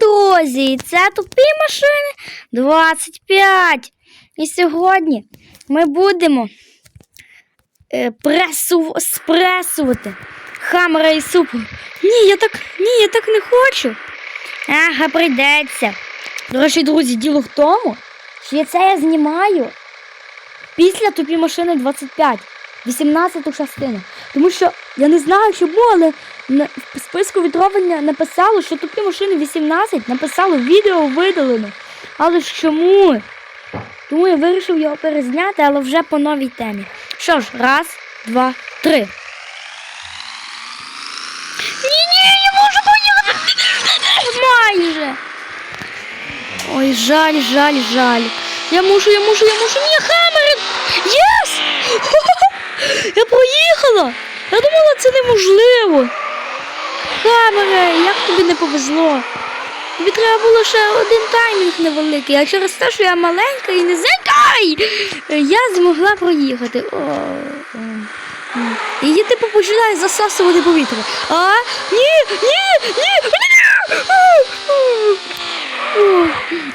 Друзі! Це тупі машини 25. І сьогодні ми будемо е, пресу, спресувати хамера і супу. Ні, я так, ні, я так не хочу. Ага, прийдеться. До речі, друзі, діло в тому, що я це я знімаю після тупі машини 25, 18 частину. Тому що я не знаю, що було, але в списку відроблення написало, що тупі машини 18 написало відео видалено. Але ж чому? Тому я вирішив його перезняти, але вже по новій темі. Що ж, раз, два, три. Ні-ні, я можу поїхати. Ой, жаль, жаль, жаль. Я мушу, я мушу, я мушу. Ні, Хаммер! Єс! Я проїхала! Я думала, це неможливо. Камера, як тобі не повезло? Тобі треба було ще один таймінг невеликий, а через те, що я маленька і не зникай, я змогла проїхати. О, о. Її типу починає засасувати повітря. А? Ні, ні, ні! ні!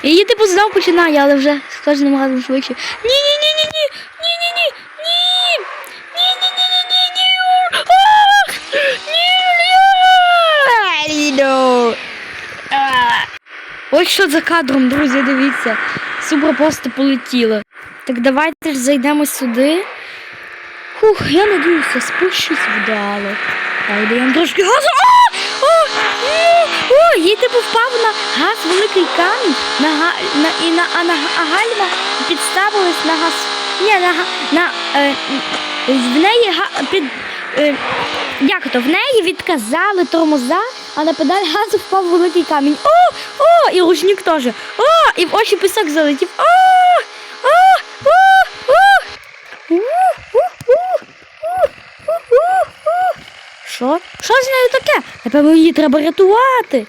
Її типу знов починає, але вже з кожним разом швидше. Ні-ні-ні-ні-ні! Ні-ні-ні! Ні! А. Ось що за кадром, друзі, дивіться. Супра просто полетіла. Так давайте ж зайдемо сюди. Фух, я надіюся, спущусь вдало. Так, даємо трошки газу. О! О! О! Їй типу впав на газ великий камінь, на, га... на... і на... а на а гальма підставилась на газ. Ні, на, на е... в неї га... під. Е... Як то? В неї відказали тормоза, а на педаль газу впав великий камінь. О! О! І ручник теж. О! І в очі пісок залетів. О! О! О! О! Що? Що з нею таке? Напевно, її треба рятувати.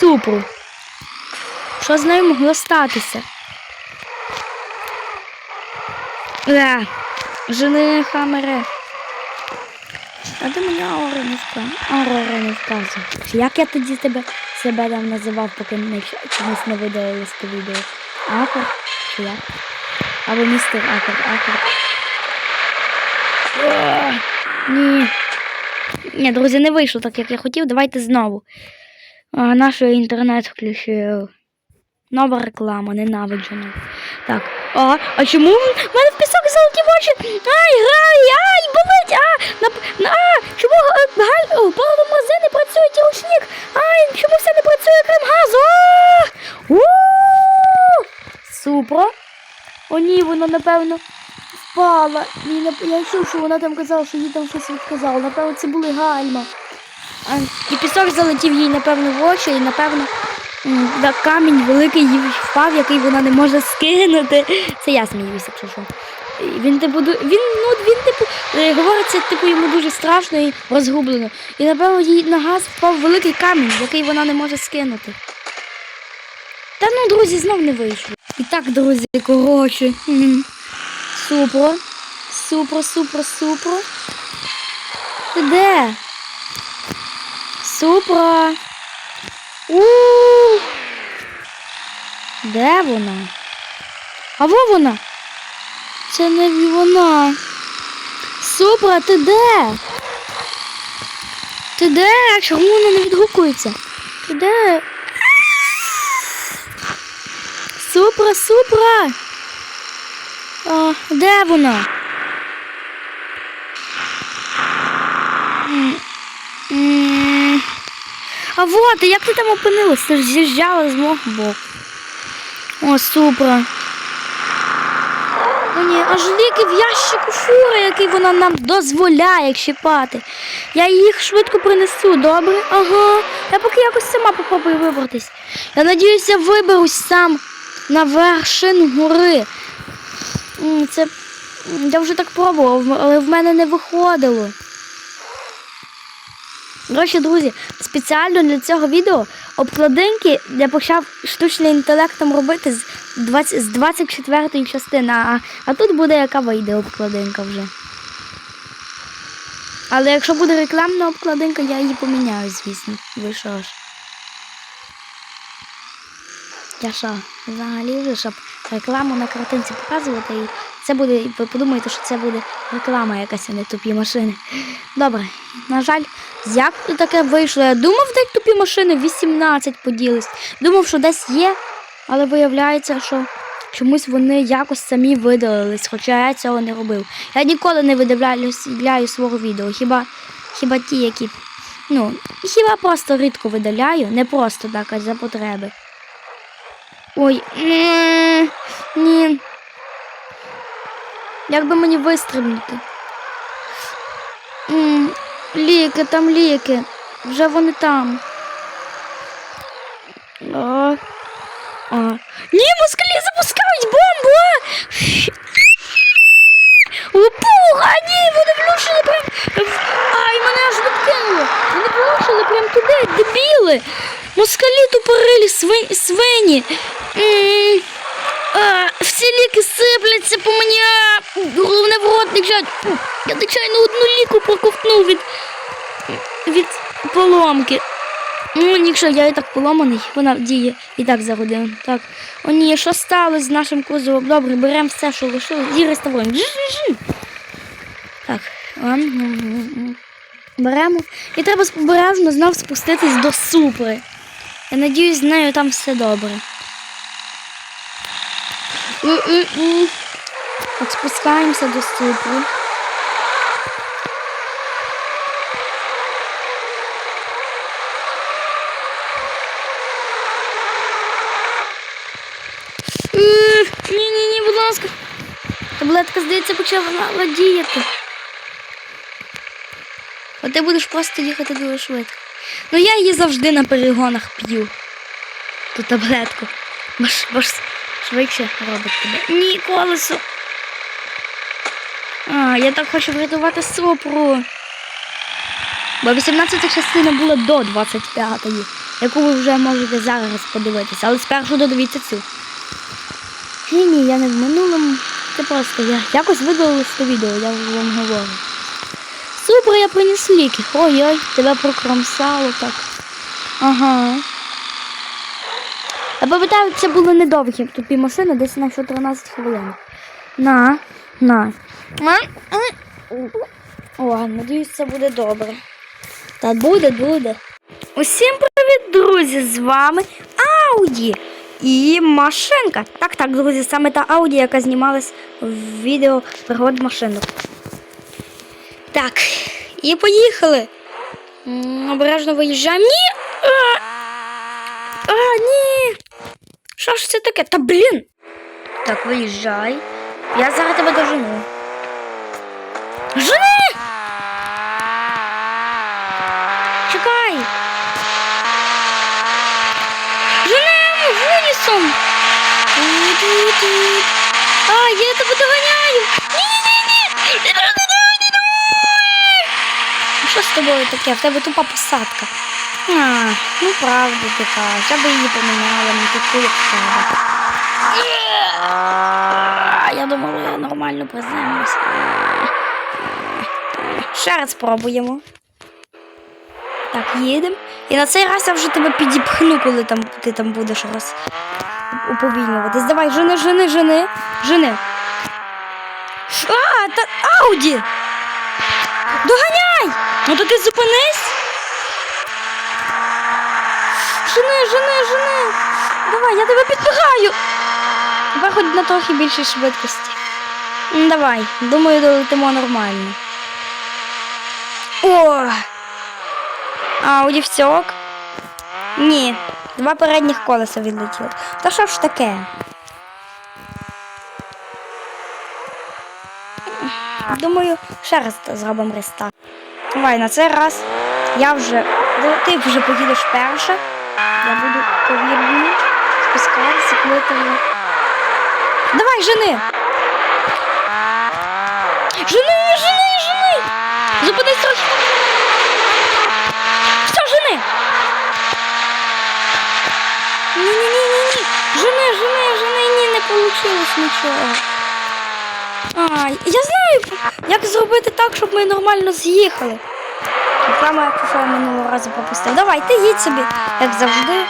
Супру. Що з нею могло статися? Е, жени хамере. А вказує. Аурора не вказує. Як я тоді тебе себе там називав, поки не чомусь не видалили з відео? Акор? Чи як? Або містер Акор, Акор. Ні. Ні, друзі, не вийшло так, як я хотів. Давайте знову. Наш інтернет включив. Нова реклама, ненавиджена. Так. А, а чому в мене в пісок золоті очі? Ай, грай, ай, болить, а, на, на, а, чому е, паливомази не працює ті ручник? Ай, чому все не працює, крім газу? А! У! Супро. О, ні, вона, напевно, впала. І, нап- я чув, що вона там казала, що їй там щось відказало. Напевно, це були гальма. А, і пісок залетів їй, напевно, в очі, і, напевно, да, камінь великий впав, який вона не може скинути. Це я сміюся, якщо що. Він типу, він, ну, він типу, е, говориться, типу, йому дуже страшно і розгублено. І, напевно, їй на газ впав великий камінь, який вона не може скинути. Та ну, друзі, знов не вийшло. І так, друзі, коротше. Супро. Супро, супро, супро. Ти де? Супра. У Де вона? А во вона? Це не вона. Супра, ти де? Ти де? Чому вона не відгукується? Ти де? Супра, супра. А, де вона? А вот, як ти там опинилась? Ти ж з'їжджала з мого боку. О, супра. О, ні, аж ліки в ящику фури, який вона нам дозволяє щипати. Я їх швидко принесу, добре? Ага. Я поки якось сама попробую вибратись. Я надіюся, виберусь сам на вершину гори. Це я вже так пробував, але в мене не виходило. Коротше, друзі, спеціально для цього відео обкладинки я почав штучним інтелектом робити з 24-ї частини, а, а тут буде яка вийде обкладинка вже. Але якщо буде рекламна обкладинка, я її поміняю, звісно. Ви що ж? Я що, взагалі щоб рекламу на картинці показувати і це буде, ви подумаєте, що це буде реклама якась, а не тупі машини. Добре, на жаль, як тут таке вийшло? Я думав, де тупі машини 18 поділись. Думав, що десь є, але виявляється, що чомусь вони якось самі видалились, хоча я цього не робив. Я ніколи не видаляю свого відео, хіба, хіба ті, які. Ну, хіба просто рідко видаляю, не просто так, а за потреби. Ой, ні. Як би мені вистрибнути? М, Ліки, там ліки. Вже вони там. О. А. Ні, москалі запускають бомбу! а! Лопуха, ні, вони влучили прям. Ай, мене аж відкинуло. Вони влучили прям туди, дебіли. Москалі тупорилі свині. свині. М, А, всі ліки сипляться по мені. Головне в рот не взять. Я звичайно одну ліку проковтнув від, від поломки. Ну, якщо я і так поломаний, вона діє і так за годину. Так. О ні, що сталося з нашим кузовом? Добре, беремо все, що лишилось, і реставруємо. Жи-жи-жи. Так. м, м, м. Беремо. І треба обережно знов спуститись до супри. Я надіюсь, з нею там все добре. М-м-м. Так, спускаємося до супри. Ні-ні-ні, будь ласка. Таблетка, здається, почала діяти. А ти будеш просто їхати дуже швидко. Ну я її завжди на перегонах п'ю. Ту таблетку. Бо ж швидше робить тебе. Ні, колесо. А, я так хочу врятувати супру. Бо 18 частина була до 25-ї, яку ви вже можете зараз подивитися, але спершу додивіться цю. Ні, ні, я не в минулому. Це просто я якось видалила це відео, я вам говорю. Супер, я приніс ліки. Ой-ой, тебе прокромсало так. Ага. Пам'ятаю, це були недовгі тупі машини, десь на що 13 хвилин. На, на. На. О, надіюсь, це буде добре. Та буде, буде. Усім привіт, друзі! З вами Ауді і машинка. Так, так, друзі, саме та Ауді, яка знімалась в відео пригод машинок. Так, і поїхали. Обережно виїжджаємо. Ні! А, а, ні! Що ж це таке? Та блін! Так, виїжджай. Я зараз тебе дожену. Жени! Чекай! Женемо! Вунісом! А, я тебе доганяю! Ні-ні-ні! Що з тобою таке? В тебе тупа посадка. А, ну правда кажеш, я би її поміняла, не таку, як в Я думала, я нормально приземлюся. Ще раз спробуємо. Так, їдемо. І на цей раз я вже тебе підіпхну, коли там, ти там будеш роз... уповільнюватись. Давай, жени, жени, жени, жени. А, та Ауді! Доганяй! Ну то ти зупинись. Жени, жени, жени. Давай, я тебе. Тепер хоч на трохи більшій швидкості. Давай, думаю, долетимо нормально. О! Ауді всьок? Ні, два передніх колеса відлетіли. Та що ж таке? Думаю, ще раз зробимо рестарт. Давай, на цей раз я вже. Ти вже поїдеш перша. Я буду повільно спускатися, ти. Давай, жени! Жени, жени, жени! Зупинись трохи! Все, жени! Ні-ні-ні-ні-ні! Жени, жени, жени, ні, не вийшло нічого. Ай, я знаю, як зробити так, щоб ми нормально з'їхали. Рекламу, яку я минулого разу пропустив. Давайте їдь собі, як завжди.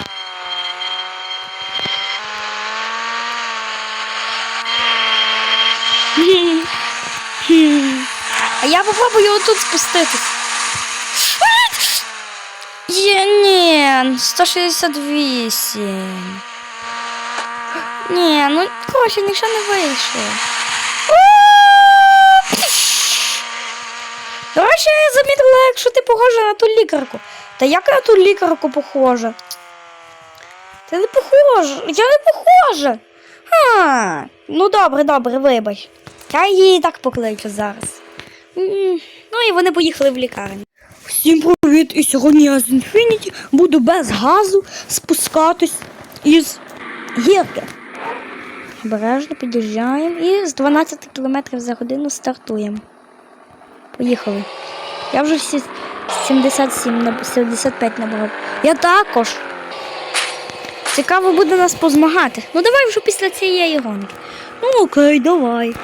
А я попробую отут спуститись. Є, ні, 168. Ні, ну коротше, нічого не вийшло. Коротше, я замітила, якщо ти похожа на ту лікарку. Та як я на ту лікарку похожа? Ти не похожа, я не похожа. А, ну добре, добре, вибач. Я її так покличу зараз. Ну і вони поїхали в лікарню. Всім привіт! І сьогодні я з Infinity буду без газу спускатись із гірки. Обережно під'їжджаємо і з 12 км за годину стартуємо. Поїхали. Я вже всі 77 на 75 набрав. Я також. Цікаво буде нас позмагати. Ну давай вже після цієї гонки. Ну окей, давай.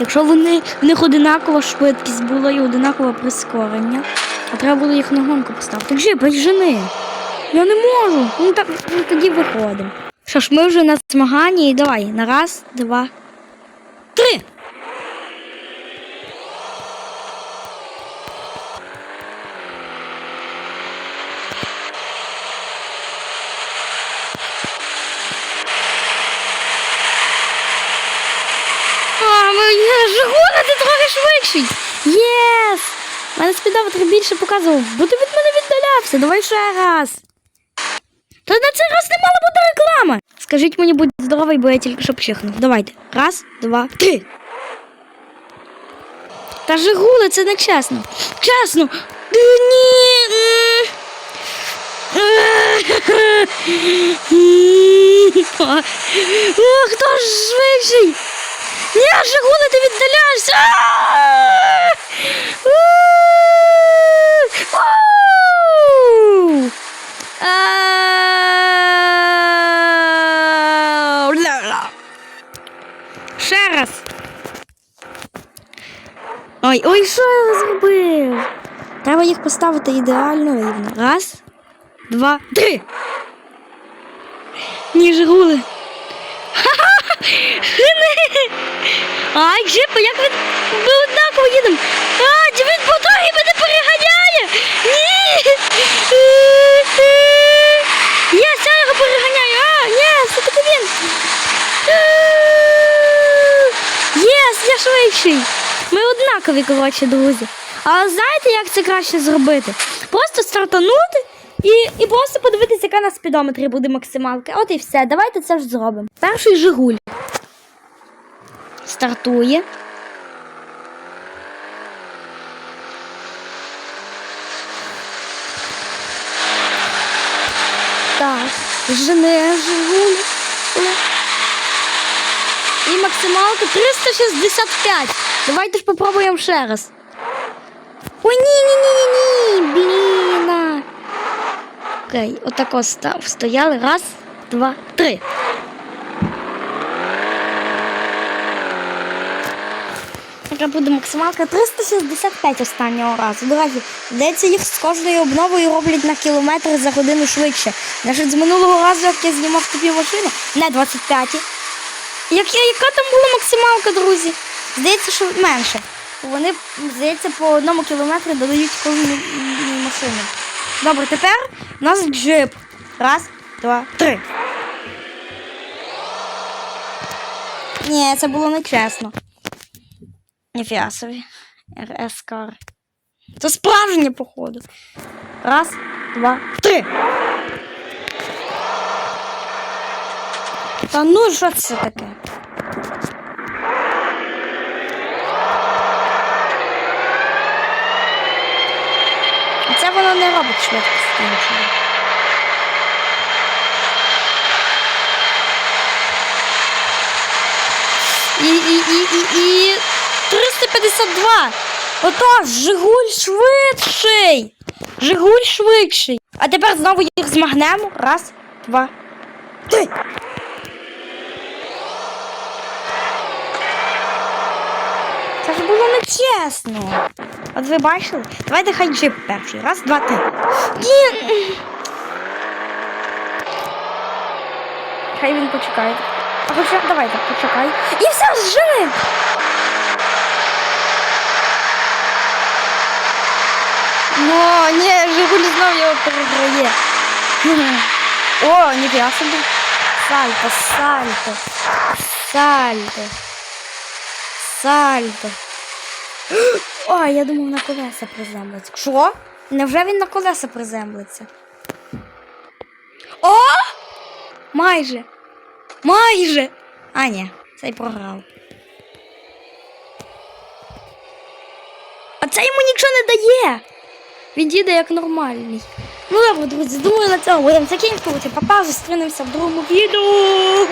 Якщо вони в них одинакова швидкість була і одинакове прискорення, а треба було їх на гонку поставити. Так же, жени. Я не можу. Ну, так, ну тоді виходимо. Що ж, ми вже на змаганні і давай. На раз, два, три. А, моя Жигуля, ти трохи. Єс! Мене спідометр більше показував, бо ти від мене віддалявся. Давай ще раз. Та на цей раз не мала бути реклама. Скажіть мені, будь здоровий, бо я тільки що пчихнув. Давайте. Раз, два, три. Та Жигули, це не чесно. Чесно. Ні. Хто ж швидший? Ні, Жигули, ти віддаляєшся! Ще раз. Ой, ой, що я зробив? Треба їх поставити ідеально рівно. Раз, два, три. Ні, Жигули. Жени! Ай, джипа, як ви, ви однаково їдемо? А, він по дорозі мене переганяє! Ні! Єс, я його переганяю! А, ні, це таки він! Єс, я швидший! Ми однакові, коротше, друзі. А знаєте, як це краще зробити? Просто стартанути і, і просто подивитися, яка на спідометрі буде максималка. От і все. Давайте це ж зробимо. Перший Жигуль. Стартує. Так, жене Жигуль. І максималка 365. Давайте ж попробуємо ще раз. Ой, ні, ні, ні, ні, ні, блін. Окей, отако став. Стояли. Раз, два, три. Яка буде максималка 365 останнього разу. До речі, здається, їх з кожною обновою роблять на кілометр за годину швидше. Навіть з минулого разу, як я знімав тобі машину, не 25. Як, яка там була максималка, друзі? Здається, що менше. Вони, здається, по одному кілометру додають кожну машину. Добре, тепер у нас джип. Раз, два, три. Ні, це було нечесно. Ніфіга собі. РС кар. Це справжнє, походу. Раз, два, три. Та ну що це таке? Це воно не робить швидкості нічого. І, і, і, і, і 352. Отож, Жигуль швидший. Жигуль швидший. А тепер знову їх змагнемо. Раз, два, три. Це ж було нечесно. От ви бачили? Давайте хай джип перший. Раз, два, три. Ні. Хай він почекає. А хоча давайте, почекай. І все, зжени! Ну, ні, Жигуль знов його переграє. О, ніфіга собі. Сальто, сальто. Сальто. Сальто. О, я думав на колеса приземлиться. Що? Невже він на колеса приземлиться? О! Майже. Майже. А, ні, цей програв. А це йому нічого не дає. Він їде як нормальний. Ну добре, друзі, думаю, на цьому будемо закінчувати. Папа, зустрінемося в другому відео.